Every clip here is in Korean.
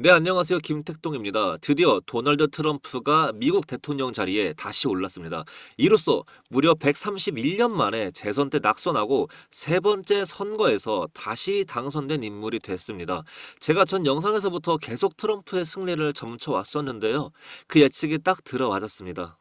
네, 안녕하세요. 김택동입니다. 드디어 도널드 트럼프가 미국 대통령 자리에 다시 올랐습니다. 이로써 무려 131년 만에 재선 때 낙선하고 세 번째 선거에서 다시 당선된 인물이 됐습니다. 제가 전 영상에서부터 계속 트럼프의 승리를 점쳐왔었는데요. 그 예측이 딱 들어맞았습니다.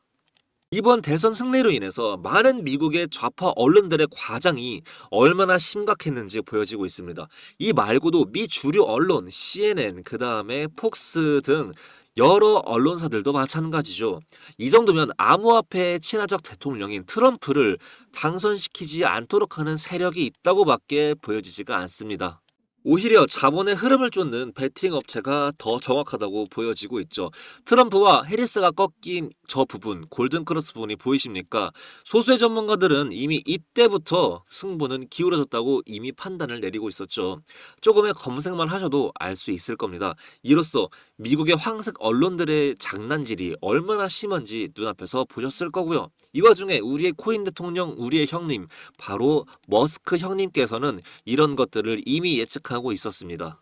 이번 대선 승리로 인해서 많은 미국의 좌파 언론들의 과장이 얼마나 심각했는지 보여지고 있습니다. 이 말고도 미 주류 언론 CNN 그 다음에 폭스 등 여러 언론사들도 마찬가지죠. 이 정도면 암호화폐의 친화적 대통령인 트럼프를 당선시키지 않도록 하는 세력이 있다고밖에 보여지지가 않습니다. 오히려 자본의 흐름을 쫓는 베팅 업체가 더 정확하다고 보여지고 있죠. 트럼프와 해리스가 꺾인 저 부분, 골든크로스 부분이 보이십니까? 소수의 전문가들은 이미 이때부터 승부는 기울어졌다고 이미 판단을 내리고 있었죠. 조금의 검색만 하셔도 알 수 있을 겁니다. 이로써 미국의 황색 언론들의 장난질이 얼마나 심한지 눈앞에서 보셨을 거고요. 이 와중에 우리의 코인 대통령, 우리의 형님, 바로 머스크 형님께서는 이런 것들을 이미 예측하고 있었습니다.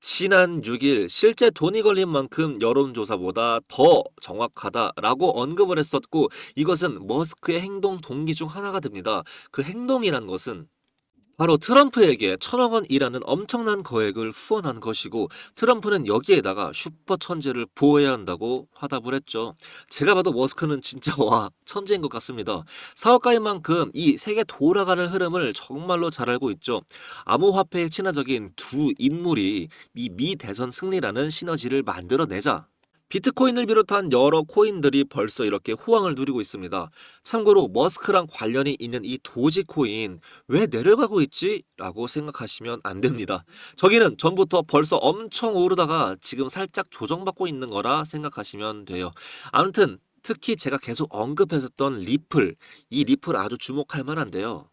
지난 6일 실제 돈이 걸린 만큼 여론조사보다 더 정확하다라고 언급을 했었고 이것은 머스크의 행동 동기 중 하나가 됩니다. 그 행동이란 것은 바로 트럼프에게 천억 원이라는 엄청난 거액을 후원한 것이고 트럼프는 여기에다가 슈퍼 천재를 보호해야 한다고 화답을 했죠. 제가 봐도 머스크는 진짜 와 천재인 것 같습니다. 사업가인 만큼 이 세계 돌아가는 흐름을 정말로 잘 알고 있죠. 암호화폐에 친화적인 두 인물이 이 미 대선 승리라는 시너지를 만들어내자 비트코인을 비롯한 여러 코인들이 벌써 이렇게 호황을 누리고 있습니다. 참고로 머스크랑 관련이 있는 이 도지코인 왜 내려가고 있지? 라고 생각하시면 안 됩니다. 저기는 전부터 벌써 엄청 오르다가 지금 살짝 조정받고 있는 거라 생각하시면 돼요. 아무튼 특히 제가 계속 언급했었던 리플, 이 리플 아주 주목할 만한데요.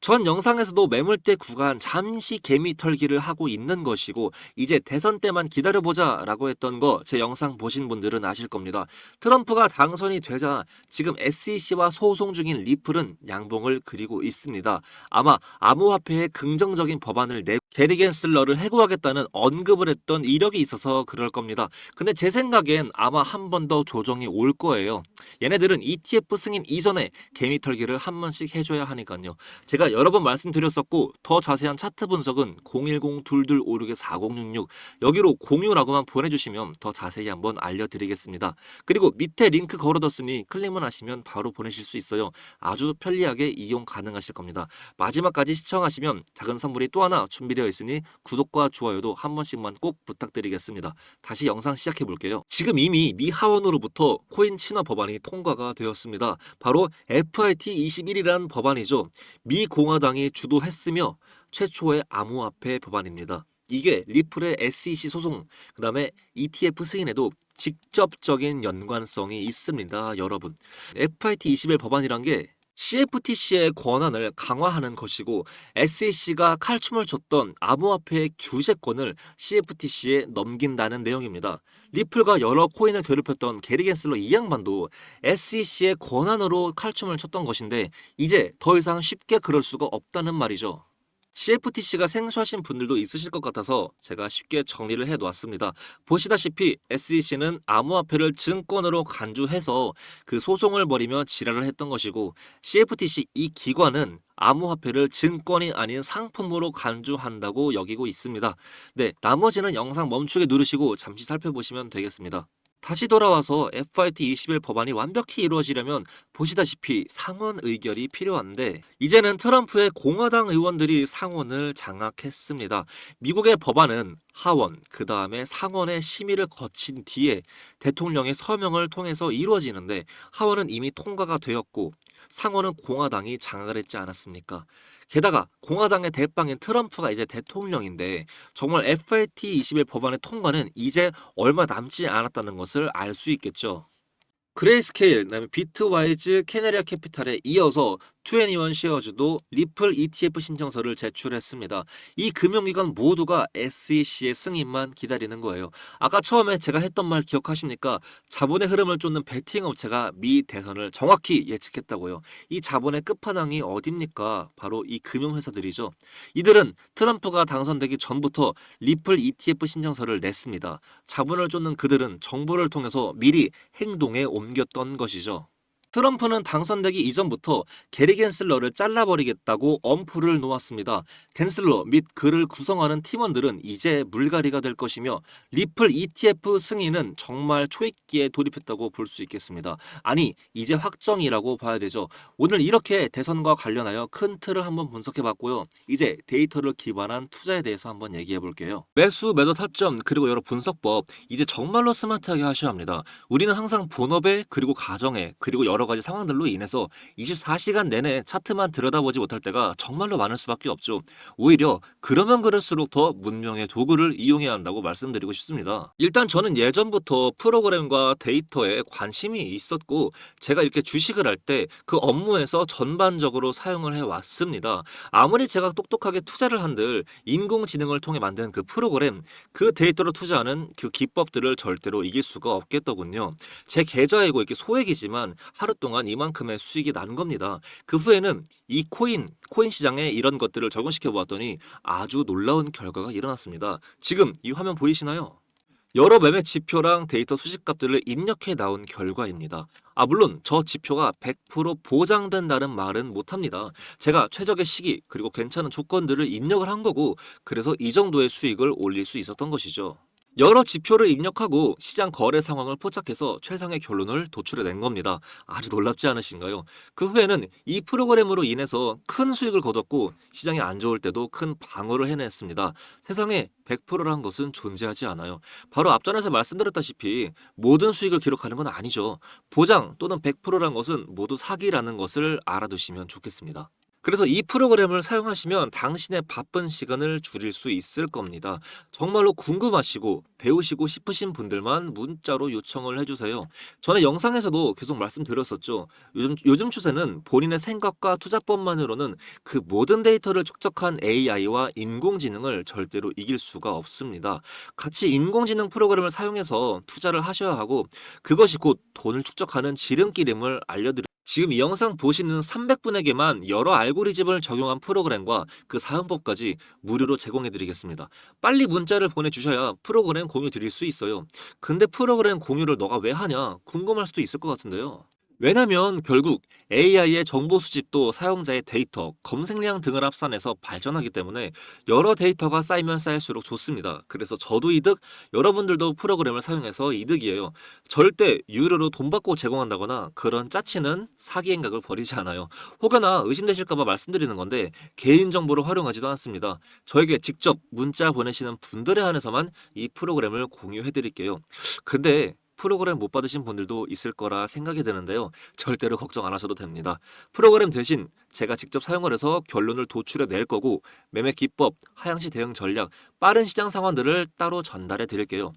전 영상에서도 매물대 구간 잠시 개미 털기를 하고 있는 것이고 이제 대선 때만 기다려보자 라고 했던 거 제 영상 보신 분들은 아실 겁니다. 트럼프가 당선이 되자 지금 SEC와 소송 중인 리플은 양봉을 그리고 있습니다. 아마 암호화폐에 긍정적인 법안을 내 게리 겐슬러를 해고하겠다는 언급을 했던 이력이 있어서 그럴 겁니다. 근데 제 생각엔 아마 한 번 더 조정이 올 거예요. 얘네들은 ETF 승인 이전에 개미 털기를 한 번씩 해줘야 하니까요. 제가 여러 번 말씀드렸었고 더 자세한 차트 분석은 010-2256-4066 여기로 공유라고만 보내주시면 더 자세히 한번 알려드리겠습니다. 그리고 밑에 링크 걸어뒀으니 클릭만 하시면 바로 보내실 수 있어요. 아주 편리하게 이용 가능하실 겁니다. 마지막까지 시청하시면 작은 선물이 또 하나 준비되어 있으니 구독과 좋아요도 한 번씩만 꼭 부탁드리겠습니다. 다시 영상 시작해 볼게요. 지금 이미 미 하원으로부터 코인 친화 법안이 통과가 되었습니다. 바로 FIT 21이라는 법안이죠. 미 공화당이 주도했으며 최초의 암호화폐 법안입니다. 이게 리플의 SEC 소송, 그 다음에 ETF 승인에도 직접적인 연관성이 있습니다, 여러분. FIT 21 법안이란 게 CFTC의 권한을 강화하는 것이고 SEC가 칼춤을 췄던 암호화폐의 규제권을 CFTC에 넘긴다는 내용입니다. 리플과 여러 코인을 괴롭혔던 게리 겐슬러 이 양반도 SEC의 권한으로 칼춤을 췄던 것인데 이제 더 이상 쉽게 그럴 수가 없다는 말이죠. CFTC가 생소하신 분들도 있으실 것 같아서 제가 쉽게 정리를 해 놓았습니다. 보시다시피 SEC는 암호화폐를 증권으로 간주해서 그 소송을 벌이며 지랄을 했던 것이고 CFTC 이 기관은 암호화폐를 증권이 아닌 상품으로 간주한다고 여기고 있습니다. 네, 나머지는 영상 멈추게 누르시고 잠시 살펴보시면 되겠습니다. 다시 돌아와서 FIT 21 법안이 완벽히 이루어지려면 보시다시피 상원 의결이 필요한데 이제는 트럼프의 공화당 의원들이 상원을 장악했습니다. 미국의 법안은 하원, 그 다음에 상원의 심의를 거친 뒤에 대통령의 서명을 통해서 이루어지는데 하원은 이미 통과가 되었고 상원은 공화당이 장악을 했지 않았습니까? 게다가 공화당의 대빵인 트럼프가 이제 대통령인데 정말 FIT 21 법안의 통과는 이제 얼마 남지 않았다는 것을 알 수 있겠죠. 그레이스케일, 그다음에 비트와이즈, 캐네리아 캐피탈에 이어서 투애니원 쉐어즈도 리플 ETF 신청서를 제출했습니다. 이 금융기관 모두가 SEC의 승인만 기다리는 거예요. 아까 처음에 제가 했던 말 기억하십니까? 자본의 흐름을 쫓는 베팅 업체가 미 대선을 정확히 예측했다고요. 이 자본의 끝판왕이 어딥니까? 바로 이 금융회사들이죠. 이들은 트럼프가 당선되기 전부터 리플 ETF 신청서를 냈습니다. 자본을 쫓는 그들은 정보를 통해서 미리 행동에 옮겼던 것이죠. 트럼프는 당선되기 이전부터 게리 겐슬러를 잘라버리겠다고 엄포를 놓았습니다. 겐슬러 및 그를 구성하는 팀원들은 이제 물갈이가 될 것이며 리플 ETF 승인은 정말 초입기에 돌입했다고 볼 수 있겠습니다. 아니 이제 확정이라고 봐야 되죠. 오늘 이렇게 대선과 관련하여 큰 틀을 한번 분석해 봤고요. 이제 데이터를 기반한 투자에 대해서 한번 얘기해 볼게요. 매수, 매도 타점 그리고 여러 분석법 이제 정말로 스마트하게 하셔야 합니다. 우리는 항상 본업에 그리고 가정에 그리고 여러 가지 상황들로 인해서 24시간 내내 차트만 들여다보지 못할 때가 정말로 많을 수밖에 없죠. 오히려 그러면 그럴수록 더 문명의 도구를 이용해야 한다고 말씀드리고 싶습니다. 일단 저는 예전부터 프로그램과 데이터에 관심이 있었고 제가 이렇게 주식을 할 때 그 업무에서 전반적으로 사용을 해 왔습니다. 아무리 제가 똑똑하게 투자를 한들 인공지능을 통해 만든 그 프로그램 그 데이터로 투자하는 그 기법들을 절대로 이길 수가 없겠더군요. 제 계좌이고 이렇게 소액이지만 하루 동안 이만큼의 수익이 난 겁니다. 그 후에는 이 코인, 코인 시장에 이런 것들을 적용시켜 보았더니 아주 놀라운 결과가 일어났습니다. 지금 이 화면 보이시나요? 여러 매매 지표랑 데이터 수집값들을 입력해 나온 결과입니다. 아, 물론 저 지표가 100% 보장된다는 말은 못합니다. 제가 최적의 시기 그리고 괜찮은 조건들을 입력을 한 거고 그래서 이 정도의 수익을 올릴 수 있었던 것이죠. 여러 지표를 입력하고 시장 거래 상황을 포착해서 최상의 결론을 도출해낸 겁니다. 아주 놀랍지 않으신가요? 그 후에는 이 프로그램으로 인해서 큰 수익을 거뒀고 시장이 안 좋을 때도 큰 방어를 해냈습니다. 세상에 100%란 것은 존재하지 않아요. 바로 앞전에서 말씀드렸다시피 모든 수익을 기록하는 건 아니죠. 보장 또는 100%란 것은 모두 사기라는 것을 알아두시면 좋겠습니다. 그래서 이 프로그램을 사용하시면 당신의 바쁜 시간을 줄일 수 있을 겁니다. 정말로 궁금하시고 배우시고 싶으신 분들만 문자로 요청을 해주세요. 전에 영상에서도 계속 말씀드렸었죠. 요즘, 요즘 추세는 본인의 생각과 투자법만으로는 그 모든 데이터를 축적한 AI와 인공지능을 절대로 이길 수가 없습니다. 같이 인공지능 프로그램을 사용해서 투자를 하셔야 하고 그것이 곧 돈을 축적하는 지름길임을 알려드려 지금 이 영상 보시는 300분에게만 여러 알고리즘을 적용한 프로그램과 그 사용법까지 무료로 제공해 드리겠습니다. 빨리 문자를 보내주셔야 프로그램 공유 드릴 수 있어요. 근데 프로그램 공유를 너가 왜 하냐 궁금할 수도 있을 것 같은데요. 왜냐면 결국 AI의 정보 수집도 사용자의 데이터, 검색량 등을 합산해서 발전하기 때문에 여러 데이터가 쌓이면 쌓일수록 좋습니다. 그래서 저도 이득, 여러분들도 프로그램을 사용해서 이득이에요. 절대 유료로 돈 받고 제공한다거나 그런 짜치는 사기 행각을 버리지 않아요. 혹여나 의심되실까봐 말씀드리는 건데 개인정보를 활용하지도 않습니다. 저에게 직접 문자 보내시는 분들에 한해서만 이 프로그램을 공유해 드릴게요. 근데 프로그램 못 받으신 분들도 있을 거라 생각이 드는데요. 절대로 걱정 안 하셔도 됩니다. 프로그램 대신 제가 직접 사용을 해서 결론을 도출해 낼 거고 매매 기법, 하향시 대응 전략, 빠른 시장 상황들을 따로 전달해 드릴게요.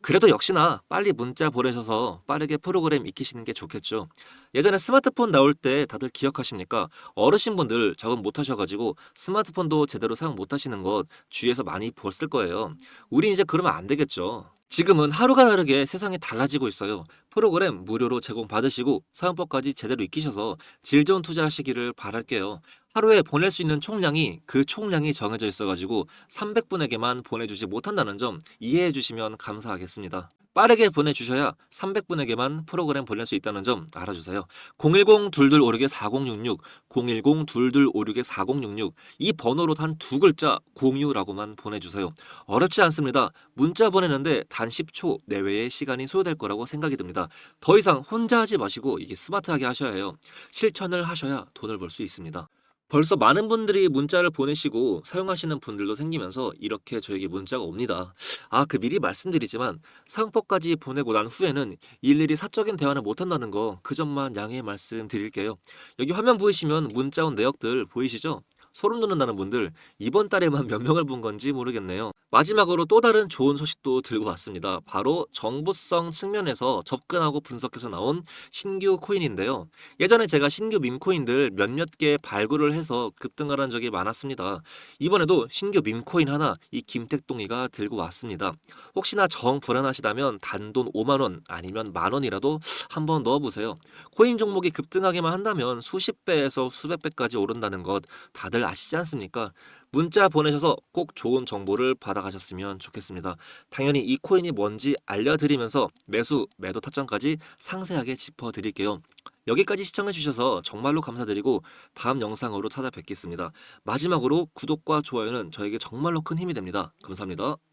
그래도 역시나 빨리 문자 보내셔서 빠르게 프로그램 익히시는 게 좋겠죠. 예전에 스마트폰 나올 때 다들 기억하십니까? 어르신분들 적응 못 하셔가지고 스마트폰도 제대로 사용 못 하시는 것 주위에서 많이 봤을 거예요. 우리 이제 그러면 안 되겠죠. 지금은 하루가 다르게 세상이 달라지고 있어요. 프로그램 무료로 제공받으시고 사용법까지 제대로 익히셔서 질 좋은 투자하시기를 바랄게요. 하루에 보낼 수 있는 총량이 그 총량이 정해져 있어가지고 300분에게만 보내주지 못한다는 점 이해해 주시면 감사하겠습니다. 빠르게 보내주셔야 300분에게만 프로그램 보낼 수 있다는 점 알아주세요. 010-2256-4066, 010-2256-4066 이 번호로 단 두 글자 공유라고만 보내주세요. 어렵지 않습니다. 문자 보내는데 단 10초 내외의 시간이 소요될 거라고 생각이 듭니다. 더 이상 혼자 하지 마시고 이게 스마트하게 하셔야 해요. 실천을 하셔야 돈을 벌 수 있습니다. 벌써 많은 분들이 문자를 보내시고 사용하시는 분들도 생기면서 이렇게 저에게 문자가 옵니다. 아, 그 미리 말씀드리지만 사용법까지 보내고 난 후에는 일일이 사적인 대화를 못한다는 거 그 점만 양해 말씀드릴게요. 여기 화면 보이시면 문자 온 내역들 보이시죠? 소름 돋는다는 분들 이번 달에만 몇 명을 본 건지 모르겠네요. 마지막으로 또 다른 좋은 소식도 들고 왔습니다. 바로 정부성 측면에서 접근하고 분석해서 나온 신규 코인인데요. 예전에 제가 신규 밈코인들 몇몇 개 발굴을 해서 급등하는 적이 많았습니다. 이번에도 신규 밈코인 하나 이 김택동이가 들고 왔습니다. 혹시나 정 불안하시다면 단돈 5만 원 아니면 만 원이라도 한번 넣어보세요. 코인 종목이 급등하기만 한다면 수십 배에서 수백 배까지 오른다는 것 다들 아시지 않습니까? 문자 보내셔서 꼭 좋은 정보를 받아가셨으면 좋겠습니다. 당연히 이 코인이 뭔지 알려드리면서 매수, 매도 타점까지 상세하게 짚어드릴게요. 여기까지 시청해주셔서 정말로 감사드리고 다음 영상으로 찾아뵙겠습니다. 마지막으로 구독과 좋아요는 저에게 정말로 큰 힘이 됩니다. 감사합니다.